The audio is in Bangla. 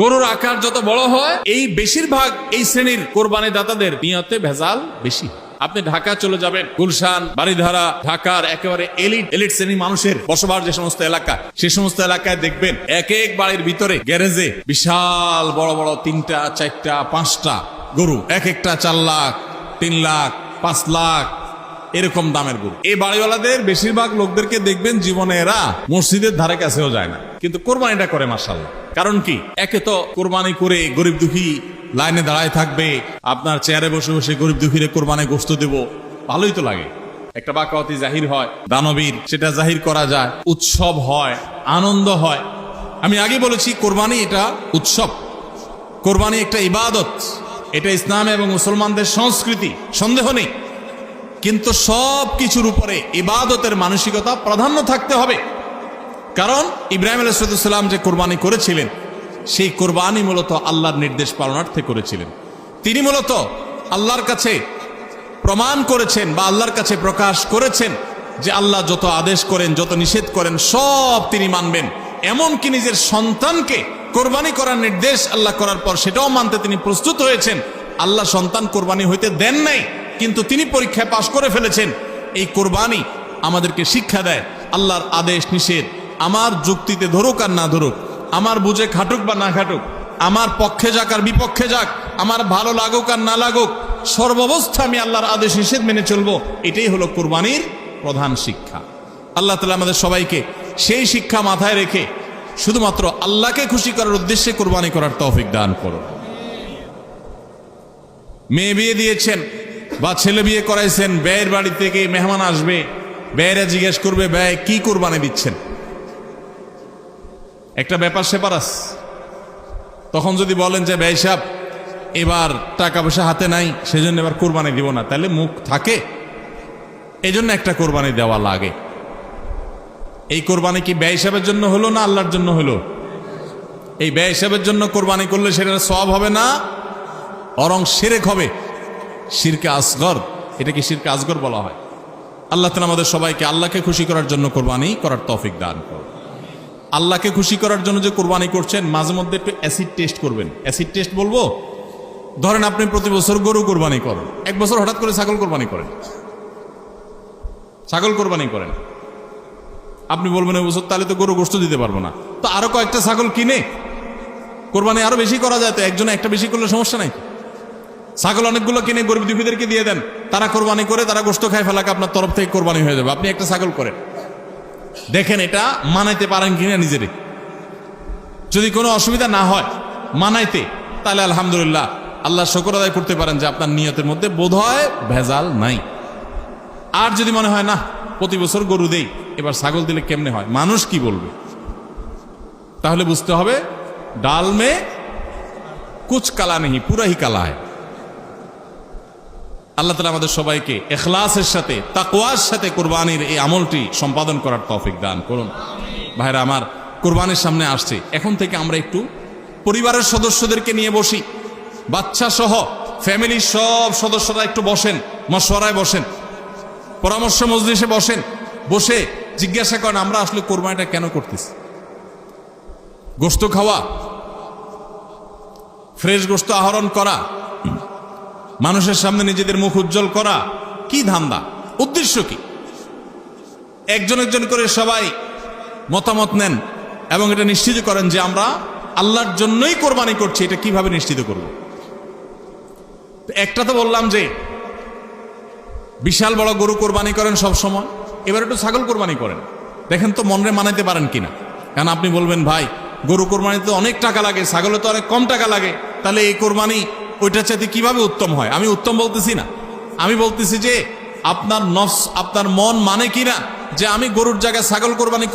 গরুর আকার যত বড় হয়, এই বেশিরভাগ এই শ্রেণির কোরবানি দাতাদের নিয়তে ভেজাল বেশি। আপনি ঢাকা চলে যাবেন, গুলশান বাড়িধারা ঢাকার একেবারে এলিট এলিট শ্রেণির মানুষের বসবাস যে সমস্ত এলাকা, সে সমস্ত এলাকায় দেখবেন এক এক বাড়ির ভিতরে গ্যারেজে বিশাল বড় বড় তিনটা, চারটা, পাঁচটা গরু। এক একটা চার লাখ, তিন লাখ, পাঁচ লাখ এরকম দামের গরু। এই বাড়িওয়ালাদের বেশিরভাগ লোকদেরকে দেখবেন জীবনে এরা মসজিদের ধারে কাছেও যায় না। কিন্তু কোরবানিটা করে মাসাল্লাহ কারণ কি? একে তো কোরবানি করে গরিব দুঃখী লাইনে দাঁড়ায় থাকবে, আপনার চেয়ারে বসে বসে গরিব দুঃখীরে কোরবানি গোস্ত দেব। ভালোই তো লাগে। একটা বাকাওয়াতি জাহির হয়, দানবীর, সেটা জাহির করা যায়, উৎসব হয়, আনন্দ হয়। আমি আগে বলেছি, কোরবানি এটা উৎসব। কোরবানি একটা ইবাদত। এটা ইসলাম এবং মুসলমানদের সংস্কৃতি, সন্দেহ নেই। কিন্তু সব কিছুর উপরে ইবাদতের মানসিকতা প্রাধান্য থাকতে হবে। কারণ ইব্রাহিম আলাইসালাম যে কোরবানি করেছিলেন, সেই কোরবানি মূলত আল্লাহর নির্দেশ পালনার্থে করেছিলেন। তিনি মূলত আল্লাহর কাছে প্রমাণ করেছেন বা আল্লাহর কাছে প্রকাশ করেছেন যে আল্লাহ যত আদেশ করেন, যত নিষেধ করেন, সব তিনি মানবেন। এমনকি নিজের সন্তানকে কোরবানি করার নির্দেশ আল্লাহ করার পর সেটাও মানতে তিনি প্রস্তুত হয়েছেন। আল্লাহ সন্তান কোরবানি হইতে দেন নাই, কিন্তু তিনি পরীক্ষায় পাশ করে ফেলেছেন। এই কোরবানি আমাদেরকে শিক্ষা দেয়, আল্লাহর আদেশ, নিষেধ আমার যুক্তিতে ধরুক আর না ধরুক, আমার বুঝে খাটুক বা না খাটুক, আমার পক্ষে যাক আর বিপক্ষে যাক, আমার ভালো লাগুক আর না লাগুক, সর্বাবস্থা আমি আল্লাহর আদেশ নিষেধ মেনে চলবো, এটাই হলো কোরবানির প্রধান শিক্ষা। আল্লাহ তালা আমাদের সবাইকে সেই শিক্ষা মাথায় রেখে শুধুমাত্র আল্লাহকে খুশি করার উদ্দেশ্যে কোরবানি করার তৌফিক দান করো মেয়ে বিয়ে দিয়েছেন বা ছেলে বিয়ে করাইছেন, ব্যয়ের বাড়ি থেকে মেহমান আসবে, ব্যয়েরা জিজ্ঞেস করবে, ব্যয় কি কোরবানি দিচ্ছেন? একটা ব্যাপার সেপার আছে। তখন যদি বলেন যে ব্যয় সাহেব, এবার টাকা পয়সা হাতে নাই, সেজন্য এবার কোরবানি দিব না। তাহলে মুখ থাকে। এই জন্য একটা কোরবানি দেওয়া লাগে। এই কোরবানি কি ব্যয় হিসাবের জন্য হলো না আল্লাহর জন্য হলো? এই ব্যয় হিসাবের জন্য কোরবানি করলে সেটা সব হবে না? অরং সেরেক হবে। শিরকে আসগর। এটাকে শিরকে আসগর বলা হয়। আল্লাহ তালা আমাদের সবাইকে আল্লাহকে খুশি করার জন্য কোরবানি করার তৌফিক দান করুন। আল্লাহকে খুশি করার জন্য যে কোরবানি করছেন, মাঝে মধ্যে একটু অ্যাসিড টেস্ট করবেন। অ্যাসিড টেস্ট বলব, ধরেন আপনি প্রতি বছর গরু কোরবানি করেন। এক বছর হঠাৎ করে ছাগল কোরবানি করেন। ছাগল কোরবানি করেন। আপনি বলবেন ওই বছর তাহলে তো গরু গোস্ত দিতে পারব না। তো আরও কয়েকটা ছাগল কিনে, কোরবানি আরও বেশি করা যায় তো একজনে একটা বেশি করলে সমস্যা নাই? ছাগল অনেকগুলো কিনে গরিব দুঃখীদেরকে দিয়ে দেন, তারা কোরবানি করে, তারা গোস্ত খায় ফেলাকে আপনার তরফ থেকে কোরবানি হয়ে যাবে। আপনি একটা ছাগল করেন। দেখেন এটা মানাইতে পারেন কিনা নিজেরে। যদি কোনো অসুবিধা না হয় মানাইতে, তাহলে আলহামদুলিল্লাহ আল্লাহ শকর আদায় করতে পারেন যে আপনার নিয়তের মধ্যে বোধ হয় ভেজাল নাই। আর যদি মনে হয় না প্রতি বছর গরু দেই, এবার ছাগল দিলে কেমনে হয়? মানুষ কি বলবে? তাহলে বুঝতে হবে ডাল মে কুচ কালা নেই পুরা হি কালা হয় আল্লাহ তালা আমাদের সবাইকে এখলাসের সাথে, তাকওয়ার সাথে কোরবানির এই আমলটি সম্পাদন করার তৌফিক দান করুন। ভাইরা, আমার কোরবানির সামনে আসছে। এখন থেকে আমরা একটু পরিবারের সদস্যদেরকে নিয়ে বসি। বাচ্চা সহ, ফ্যামিলির সব সদস্যরা একটু বসেন, মশওয়ারায় বসেন, পরামর্শ মজলিসে বসেন, বসে জিজ্ঞাসা করেন, আমরা আসলে কোরবানিটা কেন করতেছি? গোস্ত খাওয়া, ফ্রেশ গোস্ত আহরণ করা মানুষের সামনে নিজেদের মুখ উজ্জ্বল করা কি ধান্দা? উদ্দেশ্য কি? একজন একজন করে সবাই মতামত নেন এবং এটা নিশ্চিত করেন যে আমরা আল্লাহর জন্যই কোরবানি করছি, এটা কীভাবে নিশ্চিত করব? একটা তো বললাম যে বিশাল বড় গরু কোরবানি করেন সব সময়, এবার একটু ছাগল কোরবানি করেন। দেখেন তো মনরে মানাইতে পারেন কিনা? কারণ আপনি বলবেন, ভাই, গরু কোরবানিতে অনেক টাকা লাগে, ছাগলে তো অনেক কম টাকা লাগে, তাহলে এই কোরবানি ওইটার চাইতে কীভাবে উত্তম হয়? আমি উত্তম বলতেছি না। আমি বলতেছি যে, আপনার নফস, আপনার মন মানে কিনা যে আমি গরুর জায়গায় ছাগল কোরবানি